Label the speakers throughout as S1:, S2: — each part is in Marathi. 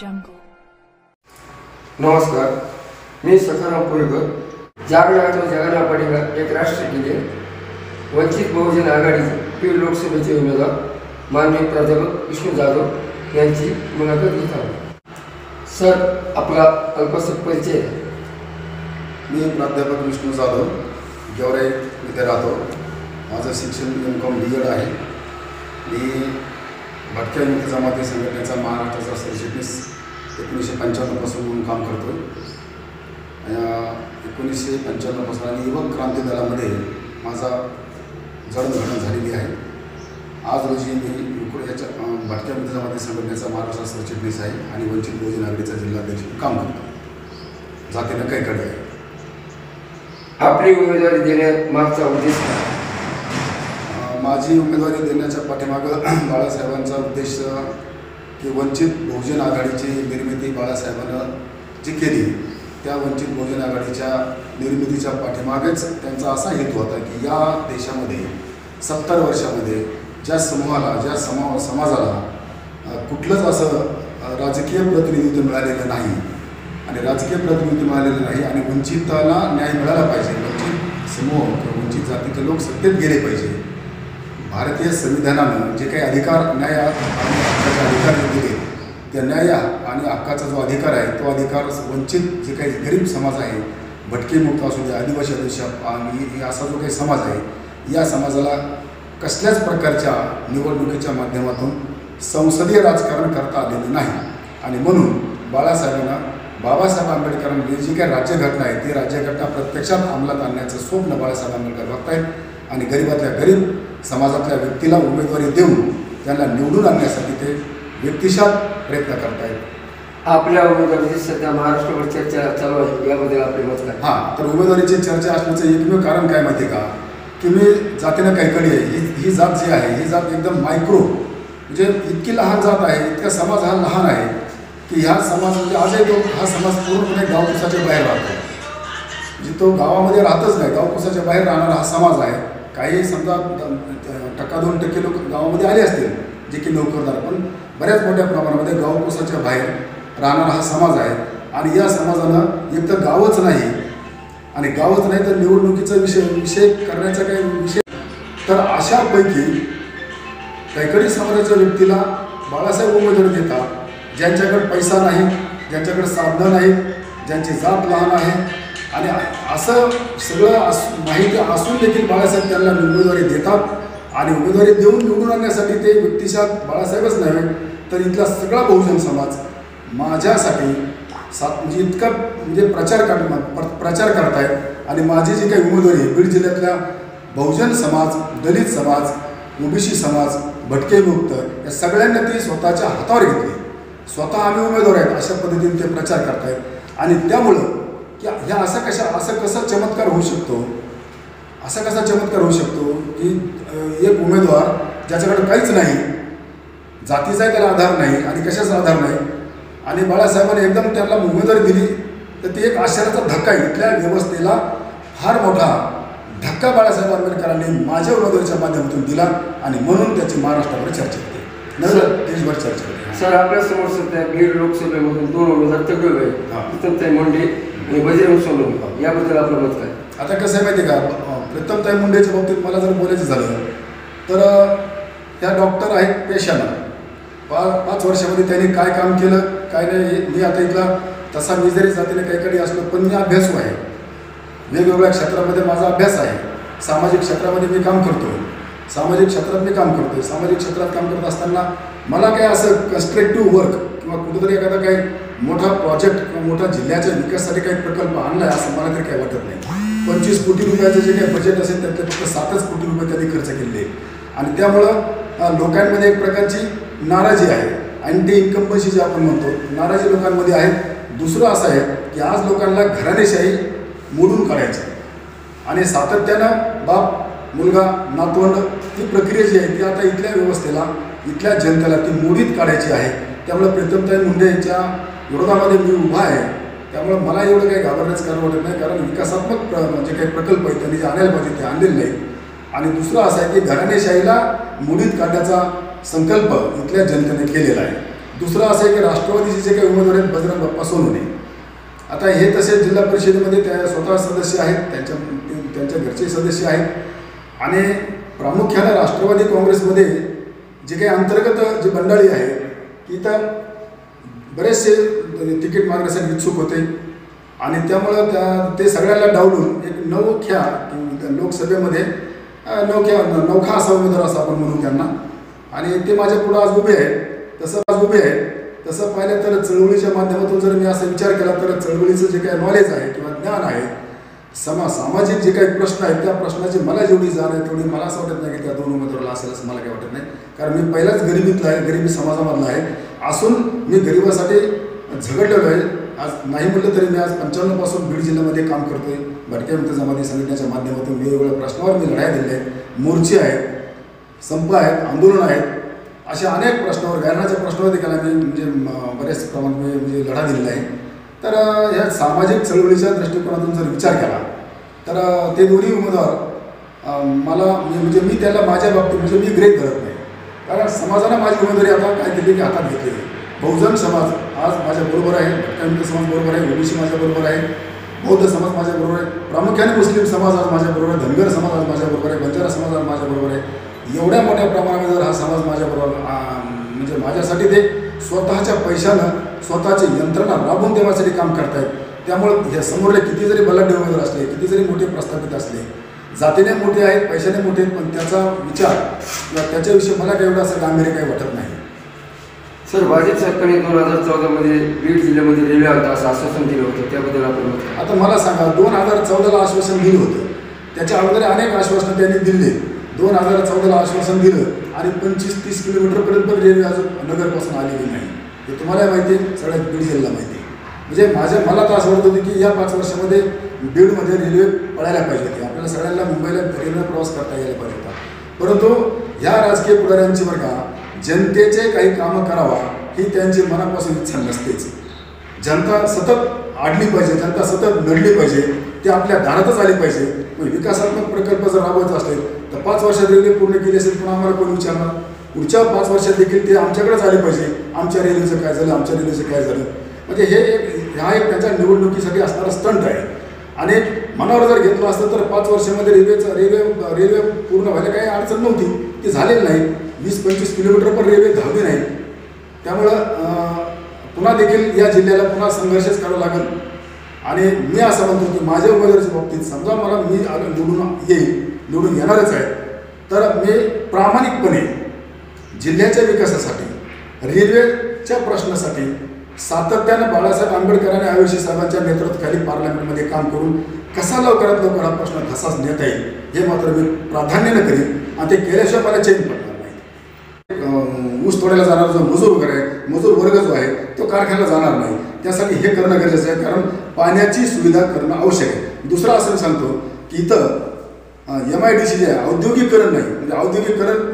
S1: jungle.
S2: नमस्कार मी सखाराम पुरेकर जागण्याचा जगाला पाठिंबा एक राष्ट्र केले वंचित बहुजन आघाडीचे बीड लोकसभेचे उमेदवार माननीय प्राध्यापक विष्णू जाधव यांची मुलाखत घेत आहोत सर आपला अल्पसा परिचय.
S3: मी प्राध्यापक विष्णू जाधव गेवराई इथे राहतो माझं शिक्षण एम कॉम बी एड आहे मी भटक्या विमुक्त जमाती संघटनेचा महाराष्ट्राचा सरचिटणीस एकोणीसशे पंच्याण्णवपासून म्हणून काम करतो एकोणीसशे पंच्याण्णवपासून आणि युवक क्रांती दलामध्ये माझा जडणघडण झालेली आहे. आज रोजी मी इकडे याच्या अं, भटक्या जमाती संघटनेचा महाराष्ट्र सरचिटणीस आहे आणि वंचित बहुजन आघाडीचा जिल्हाध्यक्ष काम करतो जातीनं कैकडे आहे.
S2: आपली उमेदवारी देण्यात मागचा उद्देश काय?
S3: माझी उमेदवारी देण्याच्या पाठीमागं बाळासाहेबांचा उद्देश की वंचित बहुजन आघाडीची निर्मिती बाळासाहेबांनं जी केली त्या वंचित बहुजन आघाडीच्या निर्मितीच्या पाठीमागेच त्यांचा असा हेतू होता की या देशामध्ये सत्तर वर्षामध्ये ज्या समूहाला ज्या समा समाजाला कुठलंच असं राजकीय प्रतिनिधित्व मिळालेलं नाही आणि राजकीय प्रतिनिधित्व मिळालेलं नाही आणि वंचिताला न्याय मिळाला पाहिजे वंचित समूह किंवा वंचित जातीचे लोक सत्तेत गेले पाहिजे भारतीय संविधानानं जे काही अधिकार न्याय आणि हक्काचे अधिकार दिले त्या न्याय आणि हक्काचा जो अधिकार आहे तो अधिकार वंचित जे काही गरीब समाज आहे भटके मुक्त असू दे आदिवासी अधीक्षक आणि हे असा जो काही समाज आहे या समाजाला कसल्याच प्रकारच्या निवडणुकीच्या माध्यमातून संसदीय राजकारण करता आलेलं नाही. आणि म्हणून बाळासाहेबांना बाबासाहेब आंबेडकरांनी जी काही राज्यघटना आहे ती राज्यघटना प्रत्यक्षात अंमलात आणण्याचं स्वप्न बाळासाहेब आंबेडकर बघतायत. आणि गरीबातल्या गरीब समाजातल्या व्यक्तीला उमेदवारी देऊन त्यांना निवडून आणण्यासाठी ते व्यक्तिशात प्रयत्न करतायत.
S2: आपल्या उमेदवारीची सध्या महाराष्ट्रावर चर्चा चालू आहे याबद्दल आपले मत काय?
S3: हां तर उमेदवारीची चर्चा असण्याचं एकमेव कारण काय माहिती आहे का? की मी जातीनं कैकडी आहे ही ही जात जी आहे ही जात एकदम मायक्रो म्हणजे इतकी लहान जात आहे इतका समाज हा लहान आहे की ह्या समाज म्हणजे आजही तो हा समाज पूर्णपणे गावकुसाच्या बाहेर राहतो म्हणजे तो गावामध्ये राहतच नाही गावकुसाच्या बाहेर राहणारा हा समाज आहे. काही समजा द- टक्का दोन टक्के लोक गावामध्ये आले असतील जे की नोकरदार. पण बऱ्याच मोठ्या प्रमाणामध्ये गावकोसाच्या बाहेर राहणारा हा समाज आहे. आणि या समाजानं एक तर गावच नाही आणि गावच नाही तर निवडणुकीचा विषय विषय करण्याचा काही विषय. तर अशापैकी कैकडी समाजाच्या व्यक्तीला बाळासाहेब उमेदवार देतात ज्यांच्याकडे पैसा नाही ज्यांच्याकडे साधनं नाहीत ज्यांची जात लहान आहे आणि असं सगळं अस माहिती असून देखील बाळासाहेब त्यांना उमेदवारी देतात आणि उमेदवारी देऊन निवडून आणण्यासाठी ते व्यक्तिशात बाळासाहेबच नव्हे तर इथला सगळा बहुजन समाज माझ्यासाठी सात म्हणजे इतका म्हणजे प्रचार कर प्र- प्रचार करतायत. आणि माझी जी काही उमेदवारी आहे बीड जिल्ह्यातल्या बहुजन समाज दलित समाज ओबीसी समाज भटके मुक्त या सगळ्यांना ती स्वतःच्या हातावर घेतली. स्वतः आम्ही उमेदवार आहेत अशा पद्धतीने ते प्रचार करतायत. आणि त्यामुळं की ह्या असा कशा असं कसा चमत्कार होऊ शकतो असा कसा चमत्कार होऊ शकतो की एक उमेदवार ज्याच्याकडे काहीच नाही जातीचाही त्याला आधार नाही आणि कशाचा आधार नाही आणि बाळासाहेबांनी एकदम त्यांना उमेदवारी दिली तर ती एक आश्चर्याचा धक्का. इथल्या व्यवस्थेला फार मोठा धक्का बाळासाहेब आंबेडकरांनी माझ्या उमेदवारीच्या माध्यमातून दिला आणि म्हणून त्याची महाराष्ट्रावर चर्चा होते नंतर देशभर चर्चा होते
S2: सर आपल्यासमोर सध्या बीड लोकसभेमधून दोन उमेदवार तगडे. आहे प्रीतमताई मुंडे आणि बजरंग सोनवणे याबद्दल आपलं मत काय?
S3: आता कसं आहे माहिती आहे का? अं, प्रीतमताई मुंडेच्या बाबतीत मला जर बोलायचं झालं तर त्या डॉक्टर आहेत पेशानं. पा पाच वर्षामध्ये त्यांनी काय काम केलं काय नाही मी आता इथला तसा मी जरी जातीने काही असलो पण मी अभ्यासू आहे. वेगवेगळ्या क्षेत्रामध्ये माझा अभ्यास आहे. सामाजिक क्षेत्रामध्ये मी काम करतो सामाजिक क्षेत्रात मी काम करतो सामाजिक क्षेत्रात काम करत असताना मला काय असं कन्स्ट्रक्टिव्ह वर्क किंवा कुठेतरी एखादा काही मोठा प्रोजेक्ट किंवा मोठा जिल्ह्याच्या विकासासाठी काही प्रकल्प आणला आहे असं मला तरी काही वाटत नाही. पंचवीस कोटी रुपयाचं जे काही बजेट असेल त्यातले फक्त सातच कोटी रुपये त्यांनी खर्च केलेले आणि त्यामुळं लोकांमध्ये एक प्रकारची नाराजी आहे. अँटी इन्कम्पन्सी जे आपण म्हणतो नाराजी लोकांमध्ये आहे. दुसरं असं आहे की आज लोकांना घराणेशाही मोडून काढायची आणि सातत्यानं बाप मुलगा नातवंड ती प्रक्रिया जी आहे ती आता इथल्या व्यवस्थेला इथल्या जनतेला ती मोडीत काढायची आहे. त्यामुळे प्रीतमताई मुंडे यांच्या विरोधामध्ये मी उभा आहे. त्यामुळे मला एवढं काही घाबरण्याचं कारण वाटत नाही. कारण विकासात्मक प्र जे म्हणजे काही प्रकल्प आहेत त्यांनी जे आणायला पाहिजे ते आणलेले नाही आणि दुसरं असं आहे की घराणेशाहीला मुडीत काढण्याचा संकल्प इथल्या जनतेने केलेला आहे. दुसरं असं आहे की राष्ट्रवादीचे जे काही उमेदवार आहेत बजरंग बाप्पा सोनवणे. आता हे तसे जिल्हा परिषदेमध्ये त्या स्वतः सदस्य आहेत त्यांच्या त्यांच्या घरचे सदस्य आहेत. आणि प्रामुख्यानं राष्ट्रवादी काँग्रेसमध्ये जे काही अंतर्गत जी बंडाळी आहे की तर बरेचसे तिकीट मागण्यासाठी इच्छुक होते. आणि त्यामुळं त्या ते सगळ्यांना डावलून एक नवख्या लोकसभेमध्ये नवख्या नवखा असा उमेदवार असं आपण म्हणू त्यांना. आणि ते माझ्या पुढं आज उभे आहेत. तसं आज उभे आहेत. तसं पाहिलं तर चळवळीच्या माध्यमातून जर मी असा विचार केला तर चळवळीचं जे काही नॉलेज आहे किंवा ज्ञान आहे समा सामाजिक जे काही प्रश्न आहेत त्या प्रश्नाची मला जेवढी जाण आहे तेवढी मला असं वाटत नाही की त्या दोन उमेदवाराला असेल असं मला काही वाटत नाही. कारण मी पहिलाच गरिबीतला आहे गरिबी समाजामधला आहे. असून मी गरिबासाठी झगडलेलो आहे. आज नाही म्हटलं तरी मी आज पंच्याण्णवपासून बीड जिल्ह्यामध्ये काम करतो आहे भटक्या मुक्त जमाती संघटनेच्या माध्यमातून वेगवेगळ्या प्रश्नावर मी लढाया दिल्या आहेत मोर्चे आहेत संप आहेत आंदोलन आहेत. अशा अनेक प्रश्नावर गायनाच्या प्रश्नावर देखील आम्ही म्हणजे बऱ्याच प्रमाणात म्हणजे लढा दिलेला आहे. तर ह्या सामाजिक चळवळीच्या दृष्टिकोनातून जर विचार केला तर ते दोन्ही उमेदवार मला म्हणजे, म्हणजे मी त्याला माझ्या बाबतीत म्हणजे मी ग्रेट धरत नाही. कारण समाजानं माझी उमेदवारी आता काय केली की हातात घेतली बहुजन समाज आज माझ्या बरोबर आहे भटक्यांत समाज बरोबर आहे ओबीसी माझ्या बरोबर आहे बौद्ध समाज माझ्या बरोबर आहे प्रामुख्याने मुस्लिम समाज आज माझ्या बरोबर आहे धनगर समाज आज माझ्या बरोबर आहे बंजारा समाज आज माझ्या बरोबर आहे. एवढ्या मोठ्या प्रमाणामध्ये जर हा समाज माझ्या बरोबर म्हणजे माझ्यासाठी ते स्वतःच्या पैशानं स्वतःची यंत्रणा राबवून देण्यासाठी काम करतायत. त्यामुळं हे समोरले किती जरी बलाढ्य उमेदवार असले किती जरी मोठे प्रस्थापित असले जातीने मोठे आहेत पैशाने मोठे आहेत पण त्याचा विचार किंवा त्याच्याविषयी मला काही एवढं असं गांभीर्य काही वाटत नाही.
S2: सर भाजप सरकारने दोन हजार चौदामध्ये बीड जिल्ह्यामध्ये रेल्वे आणता असं आश्वासन दिलं होतं त्याबद्दल आपण?
S3: आता मला सांगा दोन हजार चौदाला आश्वासन दिलं होतं. त्याच्या अगोदर अनेक आश्वासनं त्यांनी दिले. दोन हजार चौदाला आश्वासन दिलं आणि पंचवीस तीस किलोमीटरपर्यंत पण रेल्वे अजून नगरपासून आलेली नाही. हे तुम्हाला माहिती आहे सगळ्या बीड जिल्ह्याला माहिती आहे. म्हणजे माझ्या मला तर असं वाटत होतं की या पाच वर्षामध्ये बीडमध्ये रेल्वे पळायला पाहिजे होती. आपल्याला सगळ्यांना मुंबईला रेल्वे प्रवास करता यायला पाहिजे होता. परंतु ह्या राजकीय पुढाऱ्यांची बरं का जनतेचे काही कामं करावा ही त्यांची मनापासून इच्छा नसतेच. जनता सतत आडली पाहिजे जनता सतत लढली पाहिजे ते आपल्या दारातच आली पाहिजे. पण विकासात्मक प्रकल्प जर राबवायचा असेल तर पाच वर्षात रेल्वे पूर्ण केली असेल पण आम्हाला कोण विचारणार? पुढच्या पाच वर्षात देखील ते आमच्याकडेच आले पाहिजे. आमच्या रेल्वेचं काय झालं आमच्या रेल्वेचं काय झालं? म्हणजे हे एक हा एक त्यांच्या निवडणुकीसाठी असणारा स्टंट आहे. आणि मनावर जर घेतलं असतं तर पाच वर्षामध्ये रेल्वेचं रेल्वे रेल्वे पूर्ण व्हायला काही अडचण नव्हती. ती झालेली नाही. वीस पंचवीस किलोमीटर पण रेल्वे धावली नाही. त्यामुळं पुन्हा देखील या जिल्ह्याला पुन्हा संघर्षच करावा लागेल. आणि मी असं म्हणतो की माझ्या उमेदवारीच्या बाबतीत समजा मला मी निवडून येईल निवडून येणारच आहे. तर मी प्रामाणिकपणे जिल्ह्याच्या विकासासाठी रेल्वेच्या प्रश्नासाठी सातत्यानं बाळासाहेब आंबेडकरांनी आयुष्य साहेबांच्या नेतृत्वाखाली पार्लमेंटमध्ये काम करून कसा लवकरात लवकर हा प्रश्न कसाच नेता येईल हे मात्र मी प्राधान्यानं करीन आणि ते केल्याशिवाय मला चेंज पडणार नाही. ऊस तोडायला जाणारा जो मजूर वगैरे आहे मजूर वर्ग जो आहे तो कारखान्याला जाणार नाही. त्यासाठी हे करणं गरजेचं आहे कारण पाण्याची सुविधा करणं आवश्यक आहे. दुसरं असं मी सांगतो की इथं एम आय डी सी जे आहे औद्योगिकरण नाही. म्हणजे औद्योगिकरण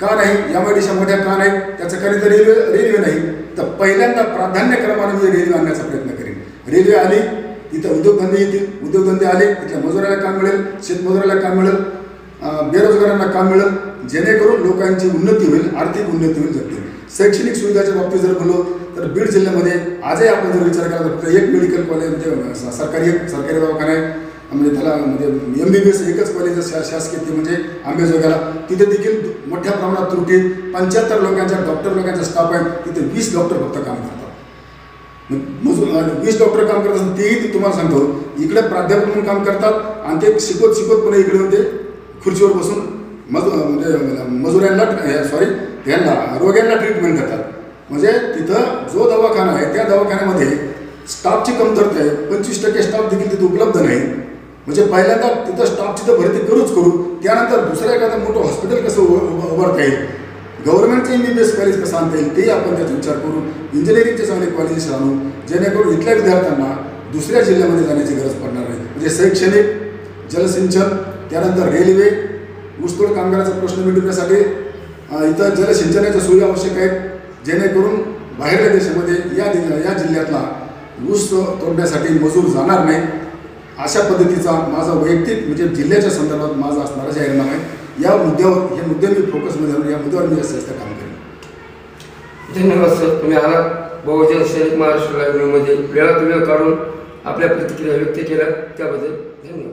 S3: का नाही? एम आय डी सी मोठ्या का नाही? त्याचं कारण तर रेल्वे रेल्वे नाही. तर पहिल्यांदा प्राधान्यक्रमाने मी रेल्वे आणण्याचा प्रयत्न करेन. रेल्वे आली तिथं उद्योगधंदे येतील. उद्योगधंदे आले तिथल्या मजुराला काम मिळेल शेतमजुराला काम मिळेल बेरोजगारांना काम मिळेल जेणेकरून लोकांची उन्नती होईल आर्थिक उन्नती होईल जगतील. शैक्षणिक सुविधाच्या बाबतीत जर बोललो तर बीड जिल्ह्यामध्ये आजही आपण जर विचार केला तर एक मेडिकल कॉलेज म्हणजे सरकारी एक सरकारी दवाखाना आहे. म्हणजे म्हणजे एम बी बी एस एकच कॉलेज शा शासकीय ते म्हणजे आंबेजोगाला तिथे देखील मोठ्या प्रमाणात त्रुटी पंच्याहत्तर लोकांच्या डॉक्टर लोकांचा स्टाफ आहे तिथे वीस डॉक्टर फक्त काम करतात. मजूर वीस डॉक्टर काम करत असतात तेही तुम्हाला सांगतो इकडे प्राध्यापक म्हणून काम करतात आणि ते शिकवत शिकवत पुन्हा इकडे होते खुर्चीवर बसून मजू म्हणजे मजुरांना सॉरी यांना रोग्यांना ट्रीटमेंट करतात. म्हणजे तिथं जो दवाखाना आहे त्या दवाखान्यामध्ये स्टाफची कमतरता आहे. पंचवीस टक्के स्टाफ देखील तिथे उपलब्ध नाही म्हणजे पहिल्यांदा तिथं स्टाफची तर भरती करूच करू त्यानंतर दुसरं एखादं मोठं हॉस्पिटल कसं उभ- उभारता येईल? गव्हर्नमेंटचे M B B S college कसं आणता येईल? तेही आपण त्याचा विचार करू इंजिनिअरिंगचे चांगले कॉलेजेस आणू जेणेकरून इथल्या विद्यार्थ्यांना दुसऱ्या जिल्ह्यामध्ये जाण्याची गरज पडणार नाही. म्हणजे शैक्षणिक जलसिंचन त्यानंतर रेल्वे ऊसतोड कामगाराचा प्रश्न मिटवण्यासाठी इथं जलसिंचनाच्या सोयी आवश्यक आहेत. जेणेकरून बाहेरच्या देशामध्ये या या जिल्ह्यातला ऊस तोडण्यासाठी मजूर जाणार नाही अशा पद्धतीचा माझा वैयक्तिक म्हणजे जिल्ह्याच्या संदर्भात माझा असणारा जाहीरनामा आहे. या मुद्द्यावर हे मुद्दे मी फोकसमध्ये आणून या मुद्द्यावर मी जास्तीत जास्त काम करेन.
S2: धन्यवाद सर. तुम्ही आलात बहुजन सैनिक महाराष्ट्र लायब्ररीमध्ये वेळात वेळ काढून आपल्या प्रतिक्रिया व्यक्त केल्या. त्याबद्दल धन्यवाद.